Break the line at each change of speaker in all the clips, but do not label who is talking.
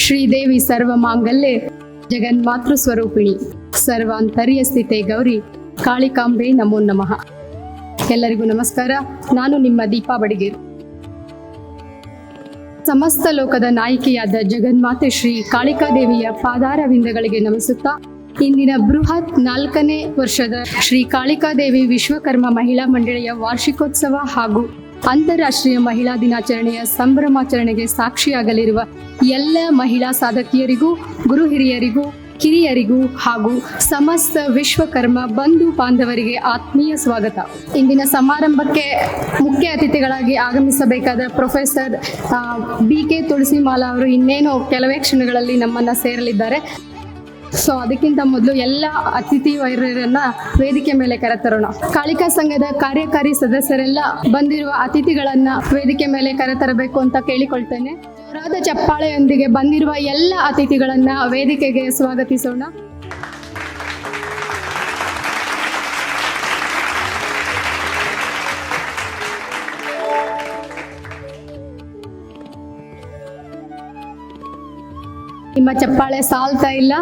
ಶ್ರೀದೇವಿ ಸರ್ವಮಾಂಗಲ್ಯೆ ಜಗನ್ಮಾತೃ ಸ್ವರೂಪಿಣಿ ಸರ್ವಾಂತರ್ಯ ಸ್ಥಿತೆ ಗೌರಿ ಕಾಳಿಕಾಂಬೆ ನಮೋ ನಮಃ. ಎಲ್ಲರಿಗೂ ನಮಸ್ಕಾರ. ನಾನು ನಿಮ್ಮ ದೀಪಾ ಬಡಿಗೇರು. ಸಮಸ್ತ ಲೋಕದ ನಾಯಕಿಯಾದ ಜಗನ್ಮಾತೆ ಶ್ರೀ ಕಾಳಿಕಾದೇವಿಯ ಪಾದಾರವಿಂದಗಳಿಗೆ ನಮಿಸುತ್ತಾ, ಇಂದಿನ ಬೃಹತ್ ನಾಲ್ಕನೇ ವರ್ಷದ ಶ್ರೀ ಕಾಳಿಕಾದೇವಿ ವಿಶ್ವಕರ್ಮ ಮಹಿಳಾ ಮಂಡಳಿಯ ವಾರ್ಷಿಕೋತ್ಸವ ಹಾಗೂ ಅಂತಾರಾಷ್ಟ್ರೀಯ ಮಹಿಳಾ ದಿನಾಚರಣೆಯ ಸಂಭ್ರಮಾಚರಣೆಗೆ ಸಾಕ್ಷಿಯಾಗಲಿರುವ ಎಲ್ಲ ಮಹಿಳಾ ಸಾಧಕಿಯರಿಗೂ, ಗುರು ಹಿರಿಯರಿಗೂ, ಕಿರಿಯರಿಗೂ ಹಾಗೂ ಸಮಸ್ತ ವಿಶ್ವಕರ್ಮ ಬಂಧು ಬಾಂಧವರಿಗೆ ಆತ್ಮೀಯ ಸ್ವಾಗತ. ಇಂದಿನ ಸಮಾರಂಭಕ್ಕೆ ಮುಖ್ಯ ಅತಿಥಿಗಳಾಗಿ ಆಗಮಿಸಬೇಕಾದ ಪ್ರೊಫೆಸರ್ ಬಿ ಕೆ ತುಳಸಿಮಾಲಾ ಅವರು ಇನ್ನೇನು ಕೆಲವೇ ಕ್ಷಣಗಳಲ್ಲಿ ನಮ್ಮನ್ನ ಸೇರಲಿದ್ದಾರೆ. ಸೊ ಅದಕ್ಕಿಂತ ಮೊದಲು ಎಲ್ಲ ಅತಿಥಿ ವೈರ್ಯರನ್ನ ವೇದಿಕೆ ಮೇಲೆ ಕರೆತರೋಣ. ಕಾಳಿಕಾ ಸಂಘದ ಕಾರ್ಯಕಾರಿ ಸದಸ್ಯರೆಲ್ಲ ಬಂದಿರುವ ಅತಿಥಿಗಳನ್ನ ವೇದಿಕೆ ಮೇಲೆ ಕರೆತರಬೇಕು ಅಂತ ಕೇಳಿಕೊಳ್ತೇನೆ. ಚಪ್ಪಾಳೆಯೊಂದಿಗೆ ಬಂದಿರುವ ಎಲ್ಲ ಅತಿಥಿಗಳನ್ನ ವೇದಿಕೆಗೆ ಸ್ವಾಗತಿಸೋಣ. ನಿಮ್ಮ ಚಪ್ಪಾಳೆ ಸಾಲ್ತಾ ಇಲ್ಲ?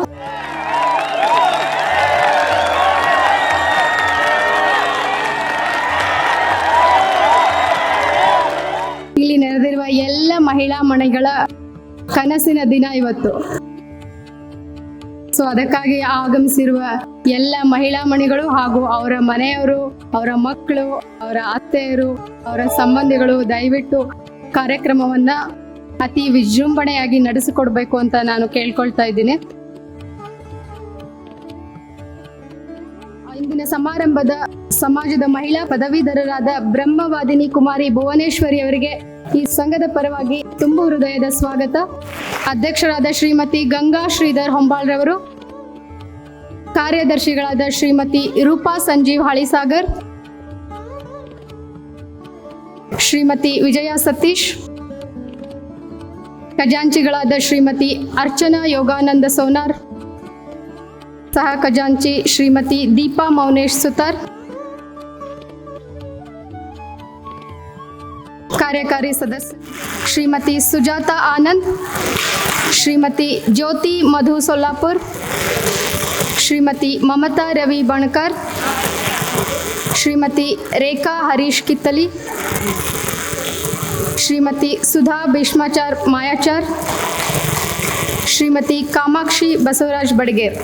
ಇಲ್ಲಿ ನೆರೆದಿರುವ ಎಲ್ಲ ಮಹಿಳಾ ಮನೆಗಳ ಕನಸಿನ ದಿನ ಇವತ್ತು. ಸೊ ಅದಕ್ಕಾಗಿ ಆಗಮಿಸಿರುವ ಎಲ್ಲ ಮಹಿಳಾ ಮಣಿಗಳು ಹಾಗೂ ಅವರ ಮನೆಯವರು, ಅವರ ಮಕ್ಕಳು, ಅವರ ಅತ್ತೆಯರು, ಅವರ ಸಂಬಂಧಿಗಳು ದಯವಿಟ್ಟು ಕಾರ್ಯಕ್ರಮವನ್ನ ಅತಿ ವಿಜೃಂಭಣೆಯಾಗಿ ನಡೆಸಿಕೊಡ್ಬೇಕು ಅಂತ ನಾನು ಕೇಳ್ಕೊಳ್ತಾ ಇದ್ದೀನಿ. ಇಂದಿನ ಸಮಾರಂಭದ ಸಮಾಜದ ಮಹಿಳಾ ಪದವೀಧರರಾದ ಬ್ರಹ್ಮವಾದಿನಿ ಕುಮಾರಿ ಭುವನೇಶ್ವರಿ ಅವರಿಗೆ ಈ ಸಂಘದ ಪರವಾಗಿ ತುಂಬು ಹೃದಯದ ಸ್ವಾಗತ. ಅಧ್ಯಕ್ಷರಾದ ಶ್ರೀಮತಿ ಗಂಗಾ ಶ್ರೀಧರ್ ಹೊಂಬಾಳ್ರವರು, ಕಾರ್ಯದರ್ಶಿಗಳಾದ ಶ್ರೀಮತಿ ರೂಪಾ ಸಂಜೀವ್ ಹಳಿಸಾಗರ್, ಶ್ರೀಮತಿ ವಿಜಯ ಸತೀಶ್ ಖಜಾಂಚಿಗಳಾದ ಶ್ರೀಮತಿ ಅರ್ಚನಾ ಯೋಗಾನಂದ ಸೋನಾರ್, ಸಹ ಖಜಾಂಚಿ ಶ್ರೀಮತಿ ದೀಪಾ ಮೌನೇಶ್ ಸುತಾರ್, ಕಾರ್ಯಕಾರಿ ಸದಸ್ಯ ಶ್ರೀಮತಿ ಸುಜಾತಾ ಆನಂದ್, ಶ್ರೀಮತಿ ಜ್ಯೋತಿ ಮಧು ಸೊಲ್ಲಾಪುರ್, ಶ್ರೀಮತಿ ಮಮತಾ ರವಿ ಬಣಕರ್, ಶ್ರೀಮತಿ ರೇಖಾ ಹರೀಶ್ ಕಿತ್ತಲಿ ಶ್ರೀಮತಿ ಸುಧಾ ಭೀಷ್ಮಾಚಾರ್ ಮಾಯಾಚಾರ್, ಶ್ರೀಮತಿ ಕಾಮಾಕ್ಷಿ ಬಸವರಾಜ್ ಬಡಗೇರ್.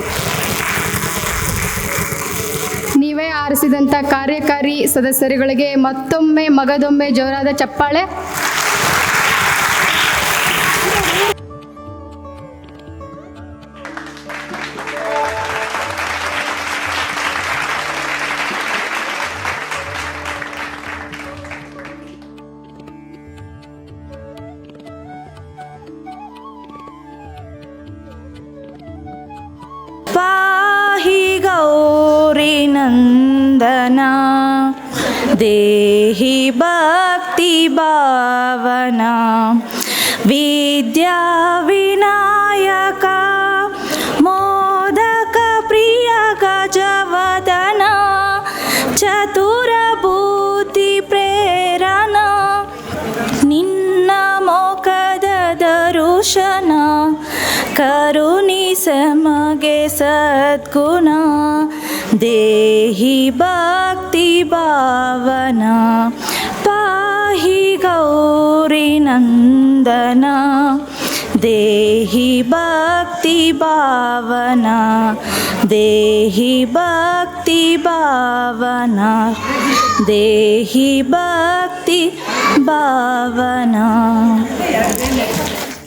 ನೀವೇ ಆರಿಸಿದಂಥ ಕಾರ್ಯಕಾರಿ ಸದಸ್ಯರುಗಳಿಗೆ ಮತ್ತೊಮ್ಮೆ ಮಗದೊಮ್ಮೆ ಜೋರಾದ ಚಪ್ಪಾಳೆ.
नन्दना देहि भक्तिभावना विद्याविनायका मोदकप्रियगजवदना चतुरभूतिप्रेरणा निन्न मोकददर्शन करु समगे सद्गुणा, देही भक्ति भावना, पाह गौरी नंदना, देहि भक्ति भावना, देही भक्ति भावना, देही भक्ति भावना।